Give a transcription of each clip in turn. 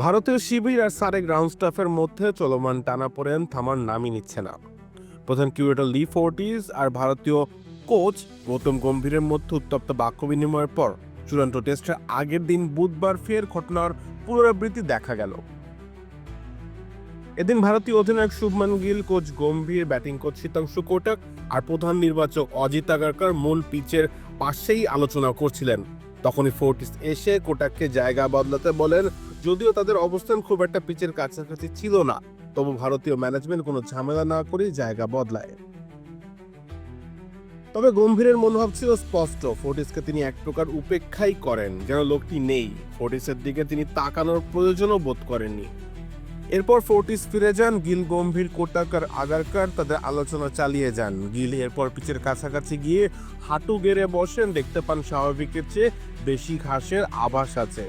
ভারতীয় শিবির আর সারে গ্রাউন্ড স্টাফের মধ্যে চলমান টানাপোড়েন থামার নামই নিচ্ছে না। প্রধান কিউরেটর লি ফোর্টিস আর ভারতীয় কোচ গৌতম গম্ভীরের মধ্যে উত্তপ্ত বাক্য বিনিময়ের পর চূড়ান্ত টেস্টের আগের দিন বুধবার ফের ঘটনার পুনরাবৃত্তি দেখা গেল। এদিন ভারতীয় অধিনায়ক Shubman Gill, coach Gambhir, batting coach Sitanshu Kotak আর প্রধান নির্বাচক অজিত আগারকার মূল পিচের পাশেই আলোচনা করছিলেন। তখনই ফোর্টিস এসে কোটাককে জায়গা বদলাতে বলেন যদিও তাদের অবস্থান খুব একটা পিচের কাছাকাছি ছিল না, তবু ভারতীয় ম্যানেজমেন্ট কোনো ঝামেলা না করে জায়গা বদলায়। তবে গম্ভীরের মনোভাব ছিল স্পষ্ট, ফোর্টিসকে তিনি এক প্রকার উপেক্ষাই করেন, যেন লোকটি নেই। ফোর্টিসের দিকে তিনি তাকানোর প্রয়োজনও বোধ করেননি। এরপর ফোর্টিস ফিরে যান, গিল গম্ভীর কোটাকার আগারকার তাদের আলোচনা চালিয়ে যান। গিল এরপর পিচের কাছাকাছি গিয়ে হাঁটু গেড়ে বসেন, দেখতে পান স্বাভাবিকের চেয়ে বেশি ঘাসের আভাস আছে।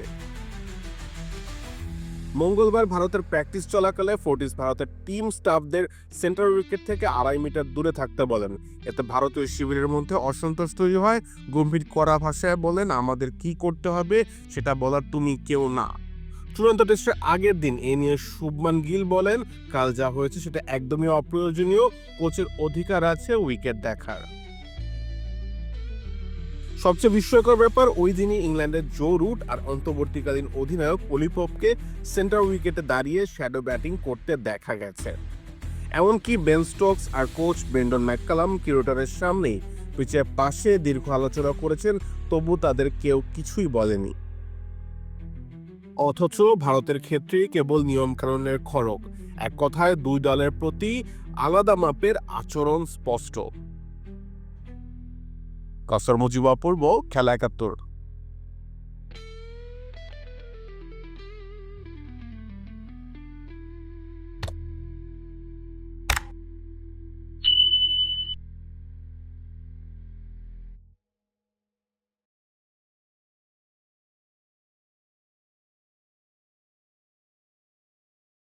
মঙ্গলবার ভারতের প্র্যাকটিস চলাকালে ফোর্টিস ভারতের টিম স্টাফদের সেন্টার উইকেট থেকে আড়াই মিটার দূরে থাকতে বলেন। এতে ভারতীয় শিবিরের মধ্যে অসন্তোষ তৈরি হয়। গম্ভীর কড়া ভাষায় বলেন, আমাদের কি করতে হবে সেটা বলার তুমি কেউ না। চূড়ান্ত টেস্টের আগের দিন এ নিয়ে শুভমান গিল বলেন, কাল যা হয়েছে সেটা একদমই অপ্রয়োজনীয়। কোচের অধিকার আছে উইকেট দেখার। সবচেয়ে বিস্ময়কর ব্যাপার, ওই দিনই ইংল্যান্ডের জো রুট আর অন্তর্বর্তীকালীন অধিনায়ক অলিপপকে সেন্টার উইকেটে দাঁড়িয়ে শ্যাডো ব্যাটিং করতে দেখা গেছে। এমনকি বেন স্টোকস আর কোচ ব্রেন্ডন ম্যাককালাম কিরোটারের সামনেই পিচের পাশে দীর্ঘ আলোচনা করেছেন, তবু তাদের কেউ কিছুই বলেনি। অথচ ভারতের ক্ষেত্রে কেবল নিয়মকানুনের খড়ক এক কথায়, দুই দলের প্রতি আলাদা মাপের আচরণ স্পষ্ট। কাসর মুজিব খেলা একাত্তর।